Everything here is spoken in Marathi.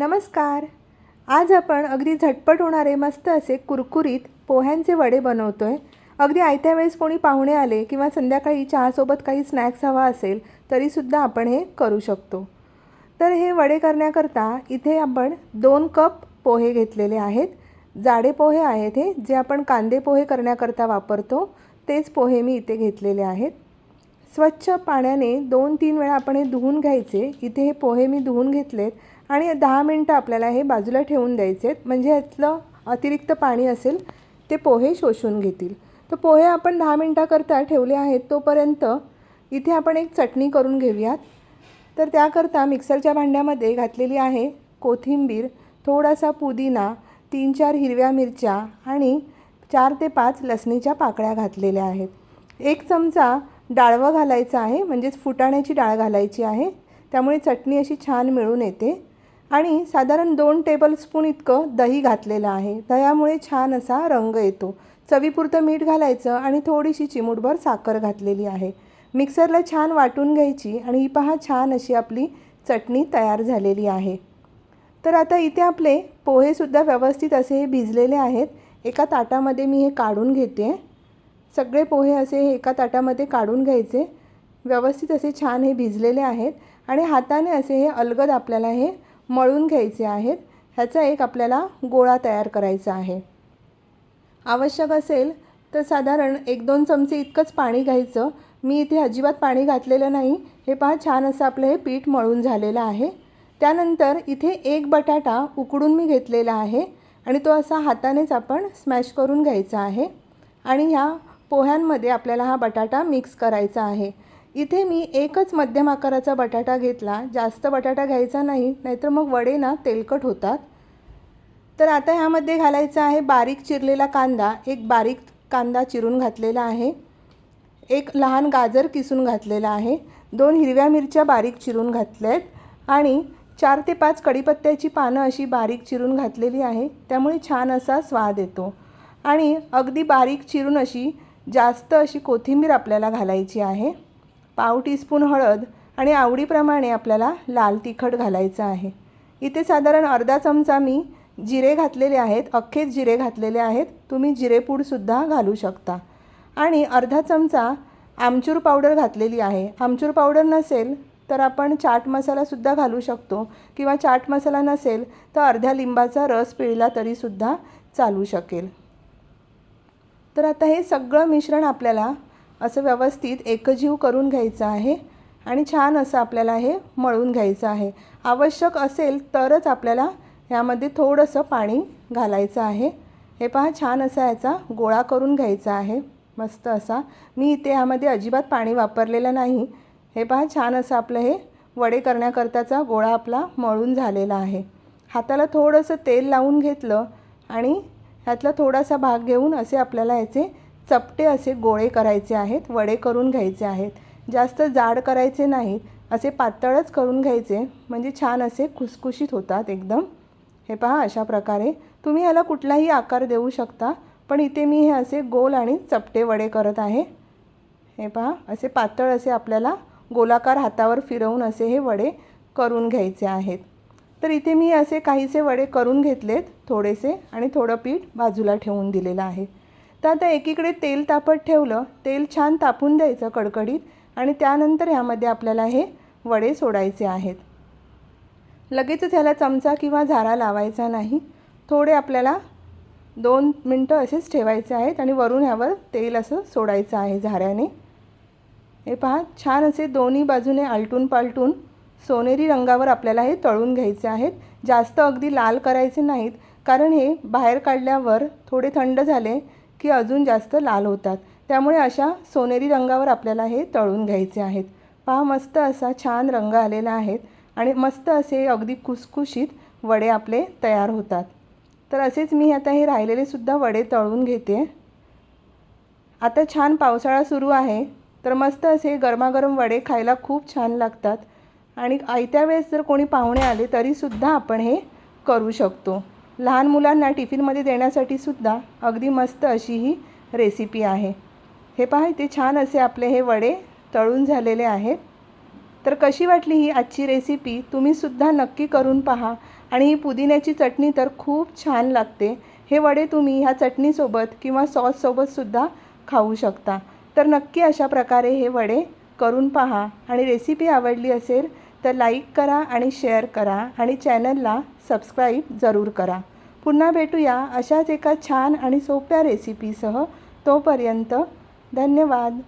नमस्कार. आज आपण अगदी झटपट होणारे मस्त असे कुरकुरीत पोह्यांचे वडे बनवतो आहे अगदी आयत्या वेळेस कोणी पाहुणे आले किंवा संध्याकाळी चहासोबत काही स्नॅक्स हवा असेल तरीसुद्धा आपण हे करू शकतो. तर हे वडे करण्याकरता इथे आपण दोन कप पोहे घेतलेले आहेत. जाडे पोहे आहेत हे जे आपण कांदे पोहे करण्याकरता वापरतो तेच पोहे मी इथे घेतलेले आहेत. स्वच्छ पाण्याने दोन तीन वेळा आपण हे धुवून घ्यायचे. इथे हे पोहे मी धुवून घेतलेत. आणि दहा मिनटं आपल्याला हे बाजूला ठेवून द्यायचे आहेत. म्हणजे यातलं अतिरिक्त पाणी असेल ते पोहे शोषून घेतील. तर पोहे आपण दहा मिनटाकरता ठेवले आहेत तोपर्यंत इथे आपण एक चटणी करून घेऊयात. तर त्याकरता मिक्सरच्या भांड्यामध्ये घातलेली आहे कोथिंबीर थोडासा पुदिना तीन चार हिरव्या मिरच्या आणि चार ते पाच लसणीच्या पाकळ्या घातलेल्या आहेत. एक चमचा डाळवं घालायचं आहे म्हणजेच फुटाण्याची डाळ घालायची आहे. त्यामुळे चटणी अशी छान मिळून येते. आणि साधारण दोन टेबलस्पून इतकं दही घातलेलं आहे. दह्यामुळे छान असा रंग येतो. चवीपुरतं मीठ घालायचं आणि थोडीशी चिमूटभर साखर घातलेली आहे. मिक्सरला छान वाटून घ्यायची आणि ही पहा छान अशी आपली चटणी तयार झालेली आहे. तर आता इथे आपले पोहेसुद्धा व्यवस्थित असे हे भिजलेले आहेत. एका ताटामध्ये मी हे काढून घेते. सगळे पोहे असे हे एका ताटामध्ये काढून घ्यायचे. व्यवस्थित असे छान हे भिजलेले आहेत आणि हाताने असे हे अलगद आपल्याला हे मळून घ्यायचे आहेत. ह्याचा एक आपल्याला गोळा तयार करायचा आहे. आवश्यक असेल तर साधारण एक दोन चमचे इतकंच पाणी घ्यायचं. मी इथे अजिबात पाणी घातलेलं नाही. हे पहा छान असं आपलं हे पीठ मळून झालेलं आहे. त्यानंतर इथे एक बटाटा उकडून मी घेतलेला आहे आणि तो असा हातानेच आपण स्मॅश करून घ्यायचा आहे. आणि ह्या पोह्यांमध्ये आपल्याला हा बटाटा मिक्स करायचा आहे. इथे मी एकच मध्यम आकाराचा बटाटा घेतला. जास्त बटाटा घ्यायचा नाही नाहीतर मग वडे ना तेलकट होतात. तर आता ह्यामध्ये घालायचा आहे बारीक चिरलेला कांदा. एक बारीक कांदा चिरून घातलेला आहे. एक लहान गाजर किसून घातलेला आहे. दोन हिरव्या मिरच्या बारीक चिरून घातल्या आहेत आणि चार ते पाच कढीपत्त्याची पानं अशी बारीक चिरून घातलेली आहे. त्यामुळे छान असा स्वाद येतो. आणि अगदी बारीक चिरून अशी जास्त अशी कोथिंबीर आपल्याला घालायची आहे. पाव टीस्पून हळद आणि आवडीप्रमाणे आपल्याला लाल तिखट घालायचं आहे. इथे साधारण अर्धा चमचा मी जिरे घातलेले आहेत अख्खेच जिरे घातलेले आहेत. तुम्ही जिरेपूडसुद्धा घालू शकता. आणि अर्धा चमचा आमचूर पावडर घातलेली आहे. आमचूर पावडर नसेल तर आपण चाट मसालासुद्धा घालू शकतो किंवा चाट मसाला नसेल तर अर्ध्या लिंबाचा रस पिळला तरीसुद्धा चालू शकेल. तर आता हे सगळं मिश्रण आपल्याला असं व्यवस्थित एकजीव करून घ्यायचं आहे आणि छान असं आपल्याला हे मळून घ्यायचं आहे. आवश्यक असेल तरच आपल्याला ह्यामध्ये थोडंसं पाणी घालायचं आहे. हे पहा छान असा याचा गोळा करून घ्यायचा आहे. मस्त असा. मी इथे ह्यामध्ये अजिबात पाणी वापरलेलं नाही. हे पहा छान असं आपलं हे वडे करण्याकरताचा गोळा आपला मळून झालेला आहे. हाताला थोडंसं तेल लावून घेतलं आणि ह्यातला थोडासा भाग घेऊन असे आपल्याला याचे चपटे असे गोळे करायचे आहेत वडे करून घ्यायचे आहेत. जास्त जाड करायचे नाहीत असे पातळच करून घ्यायचे म्हणजे छान असे खुसखुशीत होतात एकदम. हे पहा अशा प्रकारे. तुम्ही ह्याला कुठलाही आकार देऊ शकता पण इथे मी हे असे गोल आणि चपटे वडे करत आहे. हे पहा असे पातळ असे आपल्याला गोलाकार हातावर फिरवून असे हे वडे करून घ्यायचे आहेत. तर इथे मी असे काहीसे वडे करून घेतलेत थोडेसे आणि थोडं पीठ बाजूला ठेवून दिलेलं आहे. तर आता एकीकडे तेल तापत ठेवलं तेल छान तापून द्यायचं कडकडीत आणि त्यानंतर ह्यामध्ये आपल्याला हे वडे सोडायचे आहेत. लगेचच ह्याला चमचा किंवा झारा लावायचा नाही. थोडे आपल्याला दोन मिनटं असेच ठेवायचे आहेत आणि वरून ह्यावर तेल असं सोडायचं आहे झाऱ्याने. हे पहा छान असे दोन्ही बाजूने आलटून पालटून सोनेरी रंगावर आपल्याला हे तळून घ्यायचे आहेत. जास्त अगदी लाल करायचे नाहीत कारण हे बाहेर काढल्यावर थोडे थंड झाले की अजून जास्त लाल होतात. त्यामुळे अशा सोनेरी रंगावर आपल्याला हे तळून घ्यायचे आहेत. पहा मस्त असा छान रंग आलेला आहेत आणि मस्त असे अगदी कुसकुशीत वडे आपले तयार होतात. तर असेच मी आता हे राहिलेले सुद्धा वडे तळून घेते. आता छान पावसाळा सुरू आहे. तर मस्त असे गरमागरम वडे खायला खूप छान लागतात. आणि आयत्या वेळेस जर कोणी पाहुणे आले तरीसुद्धा आपण हे करू शकतो. लहान मुलांना टिफिनमध्ये देण्यासाठी सुद्धा अगदी मस्त अशी ही रेसिपी आहे. हे पहा इथे छान असे आपले हे वडे तळून झालेले आहेत. तर कशी वाटली ही आजची रेसिपी तुम्हीसुद्धा नक्की करून पहा. आणि ही पुदिन्याची चटणी तर खूप छान लागते. हे वडे तुम्ही ह्या चटणीसोबत किंवा सॉससोबतसुद्धा खाऊ शकता. तर नक्की अशा प्रकारे हे वडे करून पहा. आणि रेसिपी आवडली असेल तर लाईक करा आणि शेअर करा आणि चॅनलला सबस्क्राईब जरूर करा. पुन्हा भेटूया अशाच एका छान आणि सोप्या रेसिपीसह तोपर्यंत धन्यवाद.